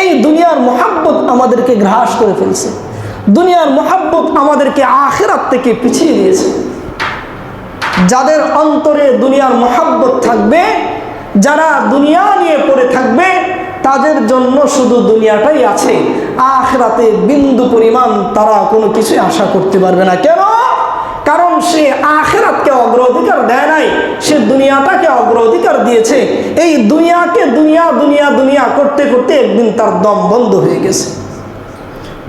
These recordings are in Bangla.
এই দুনিয়ার মোহাব্বত আমাদেরকে গ্রাস করে ফেলছে। দুনিয়ার মোহাব্বত আমাদেরকে আখেরাত থেকে পিছিয়ে দিয়েছে। যাদের অন্তরে দুনিয়ার মোহাব্বত থাকবে, যারা দুনিয়া নিয়ে পড়ে থাকবে, তাদের জন্য শুধু দুনিয়াটাই আছে। আখরাতে বিন্দু পরিমাণ তারা কোনো কিছুই আশা করতে পারবে না। কেন? কারণ সে আখেরাতকে অগ্রাধিকার দেয় নাই, সে দুনিয়াটাকে অগ্রাধিকার দিয়েছে। এই দুনিয়াকে দুনিয়া দুনিয়া দুনিয়া করতে করতে একদিন তার দম বন্ধ হয়ে গেছে।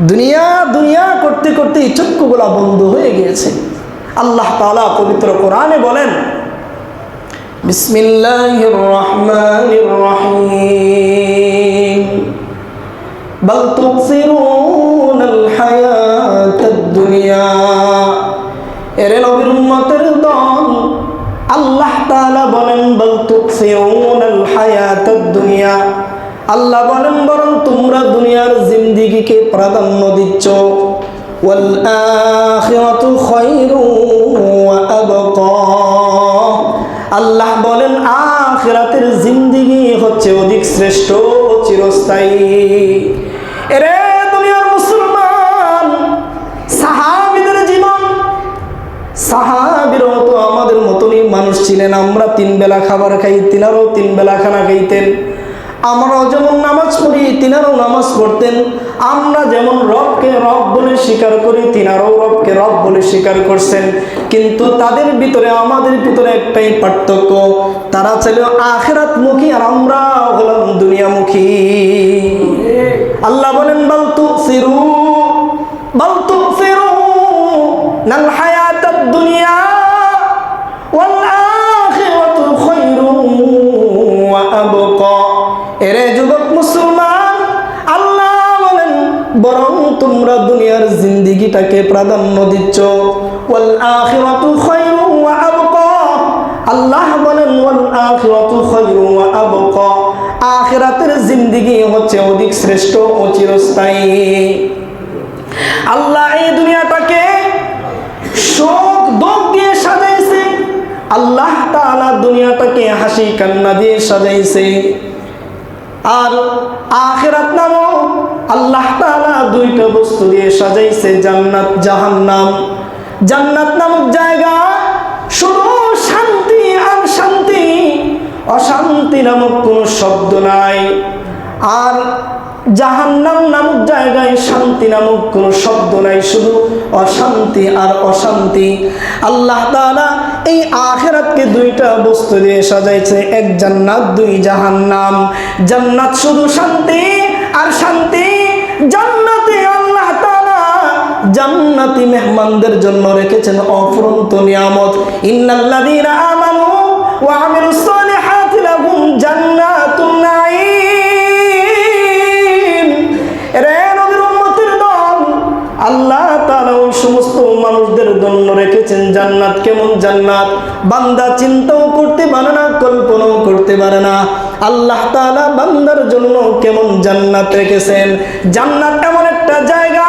দুনিয়া দুনিয়া করতে করতে এই চক্ষুগুলা বন্ধ হয়ে গিয়েছে। আল্লাহ তালা পবিত্র কোরআনে বলেন বিসমিল্লাহ তাআলা বলেন, বল তুকসিরুনাল হায়াতাদ দুনিয়া। আল্লাহ বলেন, বরং তোমরা দুনিয়ার জিন্দিগিকে প্রাধান্য দিচ্ছ। ওয়াল আখিরাতু খায়রু ওয়া আবকা। আল্লাহ বলেন, আখিরাতের জিন্দিগি হচ্ছে অধিক শ্রেষ্ঠ ও চিরস্থায়ী। এরে মানুষ ছিলেন আমরা তিন বেলা খাবার খাই, তিনারও তিন বেলা খানা খাইতেন। আমরাও যেমন নামাজ পড়ি, তিনারও নামাজ পড়তেন। আমরা যেমন রবকে রব বলে স্বীকার করি, তিনারও রবকে রব বলে স্বীকার করছেন। কিন্তু তাদের ভিতরে, আমাদের ভিতরে একটাই পার্থক্য, তারা ছিল আখেরাত মুখী আর আমরা হলাম দুনিয়ামুখী। আল্লাহ বলেন বালতু সিরু বালতু সিরু নাল জিন্দিগিটাকে প্রাধান্য দিচ্ছ। আল্লাহ বলেন আখিরাতের জিন্দিগি হচ্ছে অধিক শ্রেষ্ঠ ও চিরস্থায়ী। আল্লাহ এই দুনিয়াটাকে শোক, দুঃখ দিয়ে সাজাইছে। আল্লাহ তাআলা দুনিয়াটাকে হাসি কান্না দিয়ে সাজাইছে। আর আখেরাত নামও আল্লাহ তাআলা দুইটা বস্তু দিয়ে সাজাইছে, জান্নাত, জাহান্নাম। জান্নাত নামক জায়গা শুধু শান্তি আর শান্তি, অশান্তি নামক কোনো শব্দ নাই। আর জাহান্নাম নামক জায়গায় শান্তি নামক কোনো শব্দ নাই, শুধু অশান্তি আর অশান্তি। আল্লাহ তাআলা এই আখেরাতকে দুইটা বস্তু দিয়ে সাজাইছে, এক জান্নাত, দুই জাহান্নাম। জান্নাত শুধু শান্তি আর শান্তি জান্নাতে আল্লাহ তাআলা জান্নাতি মেহমানদের জন্য রেখেছেন অফুরন্ত নিয়ামত। ইন্নাল্লাযীনা আমানু ওয়া আমিলুস সালিহাতি লাহুম জান্নাতুন নাঈম। রে নবীর উম্মতের দল, আল্লাহ তাআলা ওই সমস্ত মানুষদের জন্য রেখেছেন জান্নাত। কেমন জান্নাত? বান্দা চিন্তাও করতে পারে না, কল্পনাও করতে পারে না। আল্লাহ তাআলা বান্দার জন্য কেমন জান্নাত রেখেছেন? জান্নাত এমন একটা জায়গা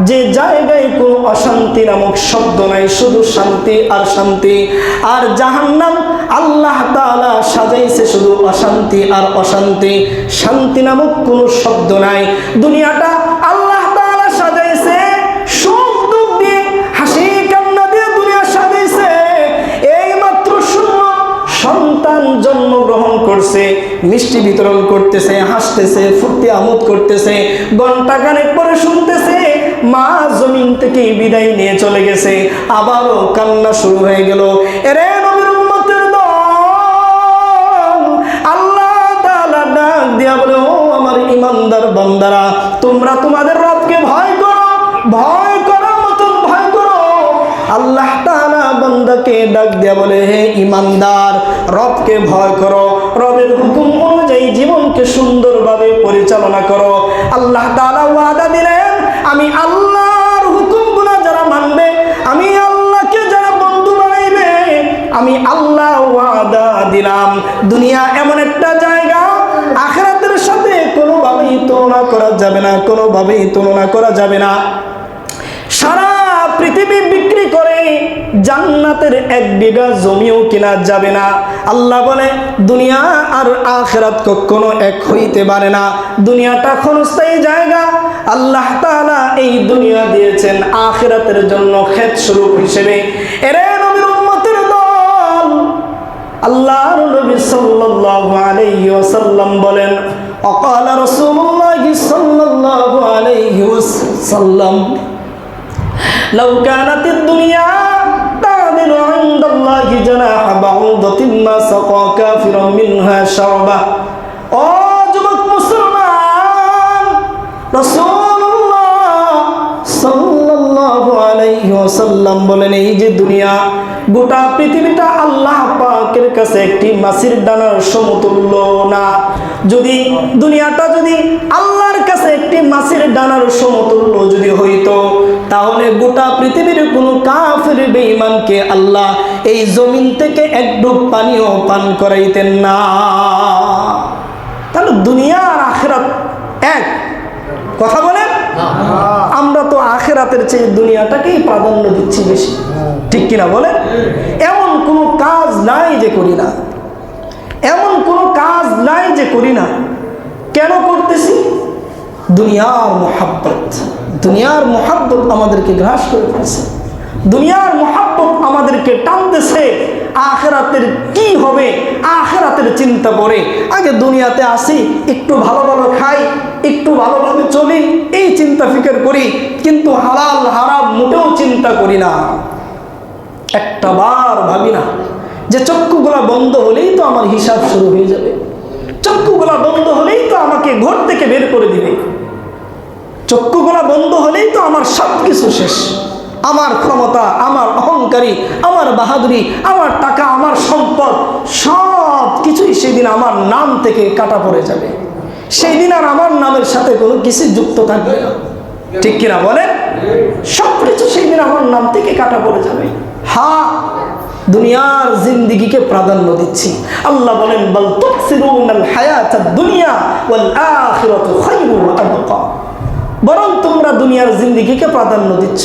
যে জায়গায় কোনো অশান্তি নামক শব্দ নাই, শুধু শান্তি আর শান্তি। আর জাহান্নাম আল্লাহ তাআলা সাজাইছে শুধু অশান্তি আর অশান্তি। শান্তি নামক কোনো শব্দ নাই। দুনিয়াটা আল্লাহ তাআলা সাজাইছে হাসি দুনিয়া সাজাইছে। সন্তান জন্মগ্রহণ করছে। মিষ্টি বিতরণ করতেছে, হাসতেছে, ফুর্তি আমোদ করতেছে, ঘণ্টা কানেক পরে শুনতেছে, মা জমিন থেকে বিদায় নিয়ে চলে গেছে, আবারও কান্না শুরু হয়ে গেল। এরে আমার ইমানদার বান্দারা, তোমরা তোমাদের রবকে ভয় করো ভয় করো, মতন ভয় করো। আল্লাহ তাআলা বান্দাকে ডাক দিয়া বলে, হে ইমানদার রবকে ভয় করো রবের হুকুম অনুযায়ী জীবনকে সুন্দরভাবে পরিচালনা করো। আল্লাহ তাআলা ওয়াদা দিলেন, আমি আল্লাহর হুকুম হুকুমগুলো যারা মানবে, আমি আল্লাহকে যারা বন্ধু বানাইবে, আমি আল্লাহ ওয়াদা দিলাম। দুনিয়া এমন একটা জায়গা, আখেরাতের সাথে কোনোভাবেই তুলনা করা যাবে না, কোনোভাবেই তুলনা করা যাবে না। সারা পৃথিবী বিক্রি করে জান্নাতের এক বিঘা জমিও কেনা যাবে না। আল্লাহ বলে, দুনিয়া আর আখেরাত কখনো এক হইতে পারে না। দুনিয়াটা ক্ষণস্থায়ী জায়গা। আল্লাহ তাআলা এই দুনিয়া দিয়েছেন আখেরাতের জন্য খেত স্বরূপ হিসেবে। এরে নবীর উম্মতের দল। আল্লাহর নবী সাল্লাল্লাহু আলাইহি ওয়াসাল্লাম বলেন, অকাল রাসূলুল্লাহ সাল্লাল্লাহু আলাইহি ওয়াসাল্লাম, লাউ কানাতিদ দুনিয়া تعدل عند الله جناح بعوضة ما سقى كافرا منها شربة ও যুবক মুসলমান রাসূলুল্লাহ সাল্লাল্লাহু আলাইহি ওয়াসাল্লাম বলেন এই যে দুনিয়া গোটা পৃথিবীটা আল্লাহ পাকের কাছে একটি মাছির ডানার সমতুল্য না যদি দুনিয়াটা যদি আল্লাহর কাছে একটি মাছির ডানার সমতুল্য যদি হইতো তাহলে গোটা পৃথিবীর কোনো কাফের বেঈমানকে আল্লাহ এই জমিন থেকে এক ডুব পানিও পান করাইতেন না। তাহলে দুনিয়া আর আখেরাত এক। কথা বলেন? আমরা তো আখেরাতের চেয়ে দুনিয়াটাকেই প্রাধান্য দিচ্ছি বেশি। ঠিক কিনা বলেন? এমন কোনো কাজ নাই যে করি না। এমন কোনো কাজ নাই যে করি না। কেন করতেছি? দুনিয়ার মোহাব্বত। দুনিয়ার মোহাব্বত আমাদেরকে গ্রাস করে ফেলছে। দুনিয়ার মোহাব্বত আমাদেরকে টানতেছে, আখেরাতের কি হবে, আখেরাতের চিন্তা করে আগে দুনিয়াতে আসি, একটু ভালো ভালো খাই, একটু ভালোভাবে চলি, এই চিন্তা ফিকের করি, কিন্তু হালাল, হারাম মোটেও চিন্তা করি না। একটা বার ভাবি না, যে চক্ষুগুলা বন্ধ হলেই তো আমার হিসাব শুরু হয়ে যাবে। চক্ষুগুলা বন্ধ হলেই তো আমাকে ঘর থেকে বের করে দিবে। চক্ষুগুলা বন্ধ হলেই তো আমার সব কিছু শেষ। আমার ক্ষমতা, আমার অহংকারী, আমার বাহাদুরি, আমার টাকা, আমার সম্পদ সব কিছুই সেদিন আমার নাম থেকে কাটা পড়ে যাবে। সেই দিন আর আমার নামের সাথে কোনো কিছু যুক্ত থাকবে না। ঠিক কিনা বলেন? সব কিছু সেই দিন আমার নাম থেকে কাটা পড়ে যাবে। হা, দুনিয়ার জিন্দিগিকে প্রাধান্য দিচ্ছি। আল্লাহ বলেন, বল তুকসিরুনাল হায়াতাদ দুনিয়া ওয়াল আখিরাতু ওয়া বরং তোমরা দুনিয়ার জিন্দিগিকে প্রাধান্য দিচ্ছ।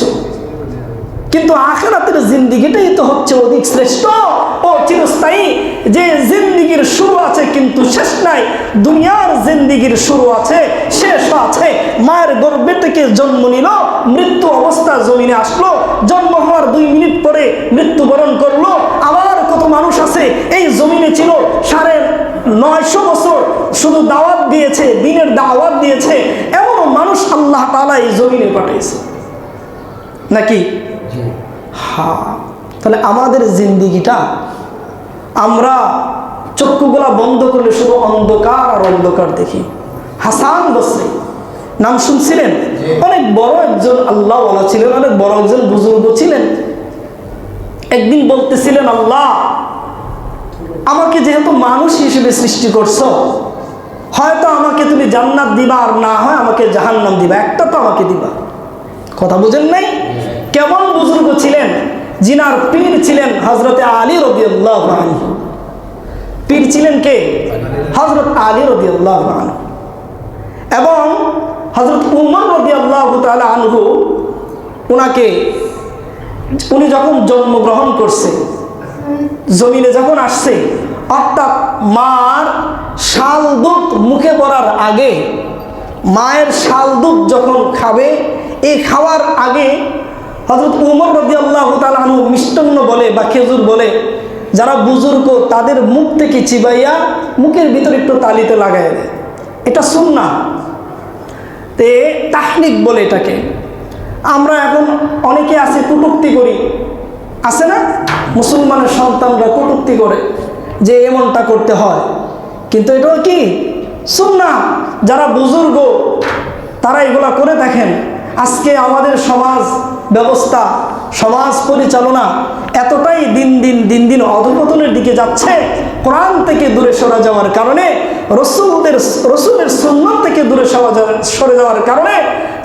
কিন্তু আখেরাতের জিন্দিগিটাই তো হচ্ছে অধিক শ্রেষ্ঠ ও চিরস্থায়ী। যে জিন্দিগির শুরু আছে কিন্তু শেষ নাই, দুনিয়ার জিন্দিগির শুরু আছে, শেষ আছে। মায়ের গর্ভে থেকে জন্ম নিল, মৃত্যু অবস্থা জমিনে আসলো, জন্ম হওয়ার দুই মিনিট পরে মৃত্যুবরণ করল। আবার কত মানুষ আছে, এই জমিনে ছিল সাড়ে নয়শো বছর। শুধু দাওয়াত দিয়েছে, দিনের দাওয়াত দিয়েছে আল্লাহ তালা এই জমিনে পাঠিয়েছে নাকি? হ্যাঁ তাহলে আমাদের জিন্দিগিটা আমরা চক্ষুগুলা বন্ধ করলে শুধু অন্ধকার আর অন্ধকার দেখি। হাসান বসরি নাম শুনছিলেন? অনেক বড় একজন আল্লাহ ছিলেন অনেক বড় একজন বুজুর্গ ছিলেন। একদিন বলতেছিলেন আল্লাহ আমাকে যেহেতু মানুষ হিসেবে সৃষ্টি করছ হয়তো আমাকে তুমি জান্নাত দিবা আর না হয় আমাকে জাহান্নাম দিবা। একটা তো আমাকে দিবা। কথা বুঝেন নাই? কেমন বুজুর্গ ছিলেন? জিনার পীর ছিলেন হজরতে আলী রবি পীর ছিলেন কে? হজরত আলী রবি এবং হজরত উমর রবি আনহু ওনাকে উনি যখন জন্মগ্রহণ করছে, জমিনে যখন আসছে অর্থাৎ মার শাল দুধ মুখে পড়ার আগে, মায়ের শাল দুধ যখন খাবে, এই খাওয়ার আগে হজরত উমর রদি আল্লাহ তালু মিষ্টান্ন বলে বা খেজুর বলে, যারা বুজুর্গ তাদের মুখ থেকে চিবাইয়া মুখের ভিতরে একটু তালিতে লাগাই দেয়। এটা শুন না তে তাহনিক বলে এটাকে। আমরা এখন অনেকে আছে কটুক্তি করি। আছে না? মুসলমানের সন্তানরা কটুক্তি করে। যে এমনটা করতে হয়। কিন্তু এটা কি? শুন না যারা বুজুর্গ, তারা এগুলা করে দেখেন। আজকে আমাদের সমাজ ব্যবস্থা, সমাজ পরিচালনা এতটাই দিন দিন দিন দিন অধপতনের দিকে যাচ্ছে, কোরআন থেকে দূরে সরে যাওয়ার কারণে, রসুলদের, রসুলের সুন্নত থেকে দূরে সরা সরে যাওয়ার কারণে,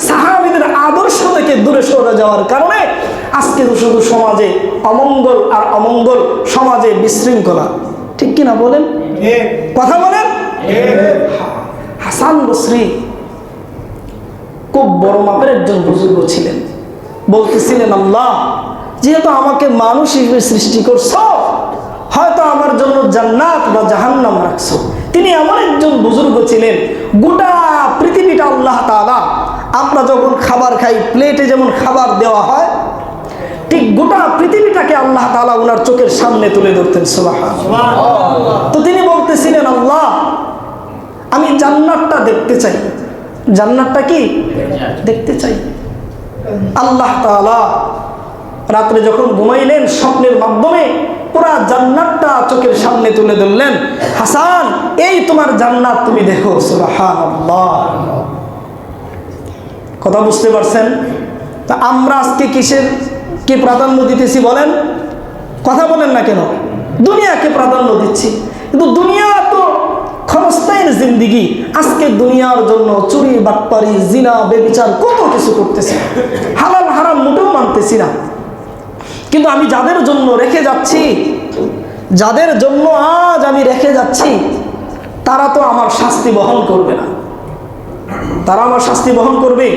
সাহাবিদের আদর্শ থেকে দূরে সরে যাওয়ার কারণে, আজকে শুধু সমাজে অমঙ্গল আর অমঙ্গল সমাজে বিশৃঙ্খলা। ঠিক কিনা বলেন? কথা বলেন? হাসান বসরি খুব বড় মাপের একজন বুজুর্গ ছিলেন। বলতেছিলেন আল্লাহ যেহেতু আমাকে মানুষ হিসেবে সৃষ্টি করছ হয়তো আমার জন্য জান্নাত বা জাহান্নাম রাখছো। তিনি এমন একজন বুজুর্গ ছিলেন গোটা পৃথিবীটা আল্লাহ তাআলা আমরা যখন খাবার খাই প্লেটে যেমন খাবার দেওয়া হয় ঠিক গোটা পৃথিবীটাকে আল্লাহ তাআলা ওনার চোখের সামনে তুলে ধরতেন সুবহান তো তিনি বলতেছিলেন আল্লাহ আমি জান্নাতটা দেখতে চাই। জান্নাতটা কি? দেখতে চাই। আল্লাহ তাআলা রাত্রে যখন ঘুমাইলেন স্বপ্নের মাধ্যমে পুরা জান্নাতটা চোখের সামনে তুলে ধরলেন। হাসান এই তোমার জান্নাত তুমি দেখো। কথা বুঝতে পারছেন? তা আমরা আজকে কিসের কি প্রাধান্য দিতেছি বলেন? কথা বলেন না কেন? দুনিয়াকে প্রাধান্য দিচ্ছি। কিন্তু দুনিয়া তো ক্ষণস্থায়ীর জিন্দিগি। আজকে দুনিয়ার জন্য চুরি বাটপারি জিনা বেবিচার কত কিছু করতেছি। হালাল হারাম মোটেও মানতেছি না। কিন্তু আমি যাদের জন্য রেখে যাচ্ছি যাদের জন্য আজ আমি রেখে যাচ্ছি তারা তো আমার শাস্তি বহন করবে না। তারা আমার শাস্তি বহন করবে?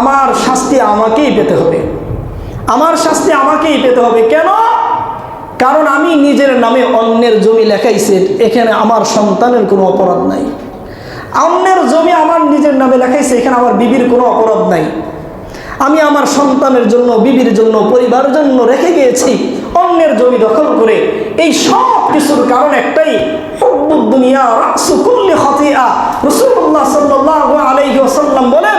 আমার শাস্তি আমাকেই পেতে হবে। আমার শাস্তি আমাকেই পেতে হবে। কেন? কারণ আমি নিজের নামে অন্যের জমি লেখাইছি, এখানে আমার সন্তানের কোনো অপরাধ নাই। অন্যের জমি আমার নিজের নামে লেখাইছে, এখানে আমার বিবির কোনো অপরাধ নাই। আমি আমার সন্তানের জন্য, বিবির জন্য, পরিবারের জন্য রেখে গিয়েছি, অন্যের জমি দখল করে। এই সব কিছুর কারণ একটাই দুনিয়া রাসু কুল্লি খতিয়া রাসূলুল্লাহ সাল্লাল্লাহু আলাইহি ওয়াসাল্লাম বলেন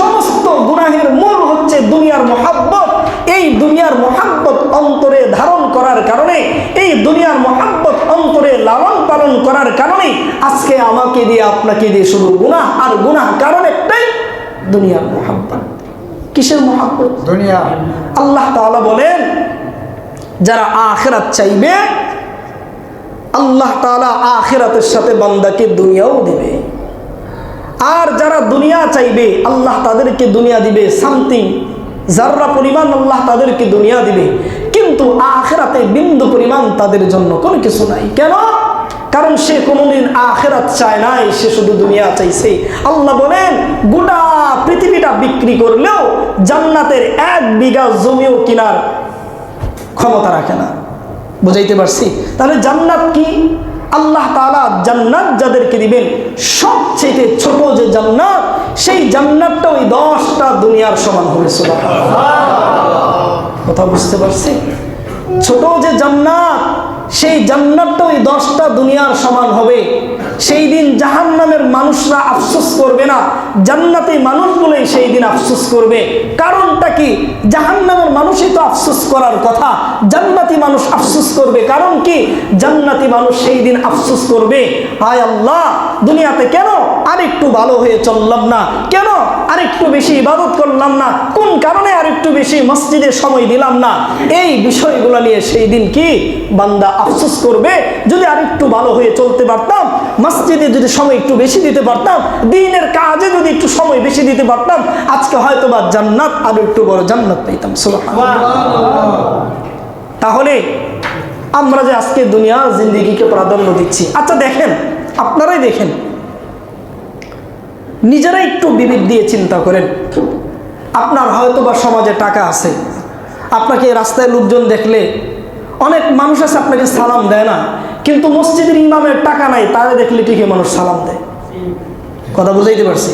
সমস্ত গুনাহের মূল হচ্ছে দুনিয়ার মহাব্বত এই দুনিয়ার মহাব্বত অন্তরে ধারণ করার কারণে এই দুনিয়ার মহাব্বত অন্তরে লালন পালন করার কারণে আজকে আমাকে দিয়ে আপনাকে দিয়ে শুধু গুনাহ আর গুনাহ কারণ একটাই দুনিয়ার মহাব্বত। কিসের মহাব্বত? দুনিয়া। আল্লাহ তাআলা বলেন যারা আখেরাত চাইবে আল্লাহ তাআলা আখেরাতের সাথে বান্দাকে দুনিয়াও দিবে। আর যারা দুনিয়া চাইবে আল্লাহ তাদেরকে দুনিয়া দিবে সামথিং যার্রা পরিমাণ আল্লাহ তাদেরকে দুনিয়া দিবে। কিন্তু আখেরাতে বিন্দু পরিমাণ তাদের জন্য কোনো কিছু নাই। কেন? কারণ সে কোনোদিন আখেরাত চায় নাই, সে শুধু দুনিয়া চাইছে আল্লাহ বলেন, গোটা পৃথিবীটা বিক্রি করলেও জান্নাতের এক বিঘা জমিও কিনার ক্ষমতা রাখে না। বুঝাইতে পারছি? তাহলে জান্নাত কি? আল্লাহ তাআলা জান্নাত যাদেরকে দিবেন, সবচেয়ে ছোট যে জান্নাত, সেই জান্নাতটা ওই দশটা দুনিয়ার সমান সুবহানাল্লাহ। কথা বুঝতে পারছি? ছোট যে জান্নাত সেই জান্নাতটা ওই দশটা দুনিয়ার সমান হবে। সেই দিন জাহান্নামের মানুষরা আফসোস করবে না। জান্নাতি মানুষগুলোই সেই দিন আফসোস করবে। কারণটা কি? জাহান্নামের মানুষই তো আফসোস করার কথা। জান্নাতি মানুষ আফসোস করবে। কারণ কি? জান্নাতি মানুষ সেই দিন আফসোস করবে। হায় আল্লাহ! দুনিয়াতে কেন আরেকটু ভালো হয়ে চললাম না? কেন আরেকটু বেশি ইবাদত করলাম না? কোন কারণে আরেকটু বেশি মসজিদে সময় দিলাম না? এই বিষয়গুলো নিয়ে সেই দিন কি বান্দা আফসোস করবে? যদি আরেকটু ভালো হয়ে চলতে পারতাম মসজিদে যদি সময় একটু বেশি দিতে পারতাম, দিনের কাজে যদি একটু সময় বেশি দিতে পারতাম, আজকে হয়তো বা জান্নাত, আরও একটু বড় জান্নাত পেতাম তাহলে আমরা যে আজকে দুনিয়ার জিন্দিগিকে প্রাধান্য দিচ্ছি আচ্ছা দেখেন, আপনারাই দেখেন নিজেরা একটু বিবেক দিয়ে চিন্তা করেন, আপনার হয়তো বা সমাজে টাকা আছে, আপনাকে রাস্তায় লোকজন দেখলে অনেক মানুষ আছে আপনাকে সালাম দেয় না কিন্তু মসজিদের ইমামের টাকা নাই, তারা দেখলে ঠিকই মানুষ সালাম দেয়। কথা বুঝাইতে পারছি?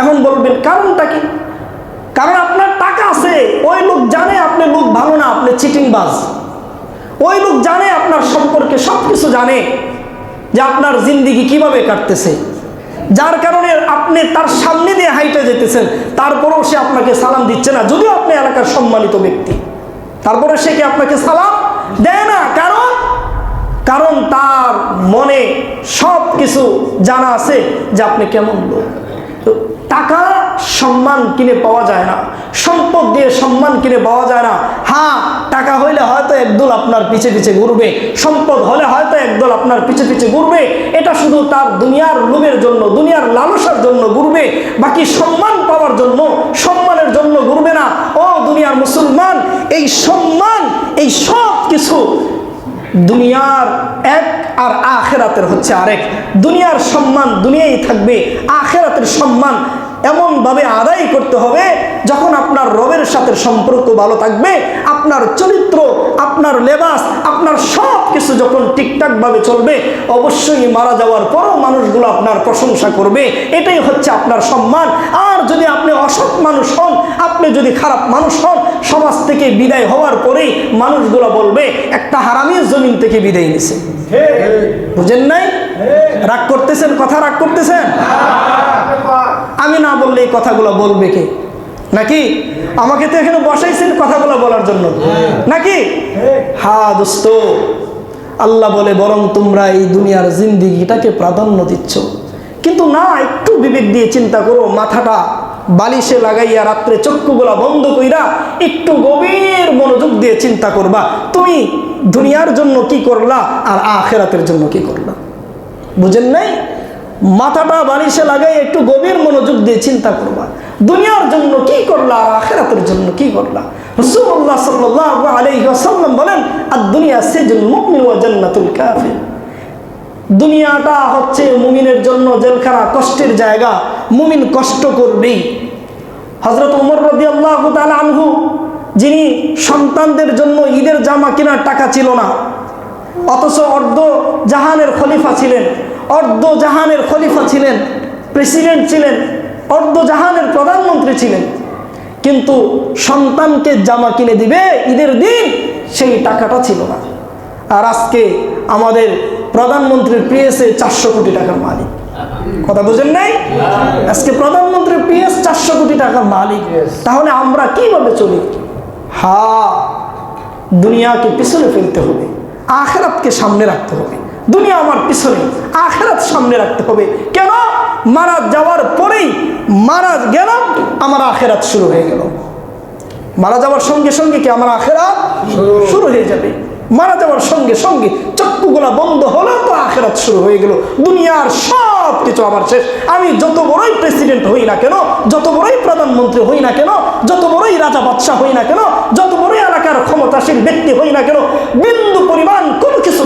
এখন বলবেন, কারণটা কি? কারণ আপনার টাকা আছে, ওই লোক জানে আপনি লোক ভালো না, আপনি চিটিং বাজ ওই লোক জানে আপনার সম্পর্কে সব কিছু জানে যে আপনার জিন্দিগি কীভাবে কাটতেছে। যার কারণে আপনি তার সামনে দিয়ে হাইটে যেতেছেন, তারপরেও সে আপনাকে সালাম দিচ্ছে না, যদিও আপনি এলাকার সম্মানিত ব্যক্তি। তারপরে সে কি আপনাকে সালাম দেয় না? কারণ কারণ তার মনে সব কিছু জানা আছে যে আপনি কেমন লোক। টাকা সম্মান কিনে পাওয়া যায় না, সম্পদ দিয়ে সম্মান কিনে পাওয়া যায় না। হ্যাঁ টাকা হইলে হয়তো একদল আপনার পিছে পিছে ঘুরবে, সম্পদ হলে হয়তো একদল আপনার পিছে পিছে ঘুরবে, এটা শুধু তার দুনিয়ার লোভের জন্য, দুনিয়ার লালসার জন্য ঘুরবে, বাকি সম্মান পাওয়ার জন্য, সম্মানের জন্য ঘুরবে না। ও দুনিয়ার মুসলমান, এই সম্মান, এই সব কিছু দুনিয়ার এক আর আখেরাতের হচ্ছে আরেক। দুনিয়ার সম্মান দুনিয়াই থাকবে, আখেরাতের সম্মান এমনভাবে আদায় করতে হবে যখন আপনার রবের সাথে সম্পর্ক ভালো থাকবে, আপনার চরিত্র আপনার লেবাস আপনার সব কিছু যখন ঠিকঠাকভাবে চলবে অবশ্যই মারা যাওয়ার পরও মানুষগুলো আপনার প্রশংসা করবে। এটাই হচ্ছে আপনার সম্মান। আর যদি আপনি অসৎ মানুষ হন আপনি যদি খারাপ মানুষ হন সমাজ থেকে বিদায় হওয়ার পরেই মানুষগুলো বলবে একটা হারামি জমিন থেকে বিদায় নিছে। বুঝেন নাই? রাগ করতেছেন কথা রাগ করতেছেন? আমি না বললে এই কথাগুলো বলবে কে? নাকি? আমাকে তো এখানে বসাইছেন কথাগুলো বলার জন্য। নাকি? হা দোস্ত। আল্লাহ বলে বরং তোমরা এই দুনিয়ার জিন্দিগিটাকে প্রাধান্য দিচ্ছ। কিন্তু না একটু বিবেক দিয়ে চিন্তা করো মাথাটা বালিশে লাগাইয়া রাত্রে চক্ষুগুলা বন্ধ কইরা একটু গভীর মনোযোগ দিয়ে চিন্তা করবা। তুমি দুনিয়ার জন্য কি করলা আর আখেরাতের জন্য কি করলা? বুঝেন নাই? মাথাটা বালিশে লাগাই একটু গভীর মনোযোগ দিয়ে চিন্তা করবা। দুনিয়ার জন্য কি করলা আর আখেরাতের জন্য কি করলা? রসুল্লাহ সাল্লাহ আলাইহি ওয়াসাল্লাম বলেন আর দুনিয়া সেজুল মুমিন ওয়া জান্নাতুল কাফির। দুনিয়াটা হচ্ছে মুমিনের জন্য জেলখানা, কষ্টের জায়গা। মুমিন কষ্ট করবেই। হজরত উমর রদি আল্লাহ আনহু, যিনি সন্তানদের জন্য ঈদের জামা কেনার টাকা ছিল না, অথচ অর্ধ জাহানের খলিফা ছিলেন, অর্ধ জাহানের খলিফা ছিলেন, প্রেসিডেন্ট ছিলেন অর্ধ জাহানের প্রধানমন্ত্রী ছিলেন। কিন্তু সন্তানকে জামা কিনে দিবে ঈদের দিন, সেই টাকাটা ছিল না। আর আজকে আমাদের প্রধানমন্ত্রীর পিএসএ চারশো কোটি টাকার মালিক। কথা বুঝেন নাই? আজকে প্রধানমন্ত্রীর পিএস চারশো কোটি টাকার মালিক। তাহলে আমরা কীভাবে চলি? হা, দুনিয়াকে পিছনে ফেলতে হবে, আখেরাতকে সামনে রাখতে হবে। দুনিয়া আমার পিছনে আখেরাত সামনে রাখতে হবে। কেন? মারা যাওয়ার পরেই মারা গেল আমার আখেরাত শুরু হয়ে গেল। মারা যাওয়ার সঙ্গে সঙ্গে কি আমার আখেরাত শুরু। হয়ে যাবে? মারা যাওয়ার সঙ্গে সঙ্গে চক্ষুগুলা বন্ধ হলো তো আখেরাত শুরু হয়ে গেল। দুনিয়ার সব কিছু আমার শেষ। আমি যত বড়ই প্রেসিডেন্ট হই না কেন যত বড়ই প্রধানমন্ত্রী হই না কেন যত বড়ই রাজা বাদশাহ হই না কেন যত বড়ই এলাকার ক্ষমতাশীল ব্যক্তি হই না কেন বিন্দু পরিমাণ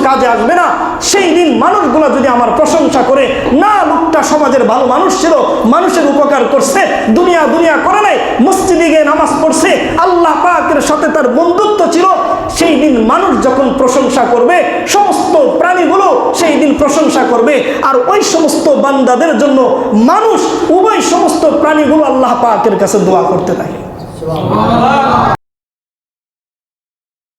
কাজে আসবে না, সেই দিন মানুষগুলো যদি আমার প্রশংসা করে, না, লোকটা সমাজের ভালো মানুষ ছিল, মানুষের উপকার করছে, দুনিয়া দুনিয়া করে নাই, মসজিদে গিয়ে নামাজ পড়ছে, আল্লাহ পাকের সাথে তার বন্ধুত্ব ছিল, সেই দিন মানুষ যখন প্রশংসা করবে, সমস্ত প্রাণীগুলো সেই দিন প্রশংসা করবে, আর ওই সমস্ত বান্দাদের জন্য মানুষ উভয় সমস্ত প্রাণীগুলো আল্লাহ পাকের কাছে দোয়া করতে থাকে।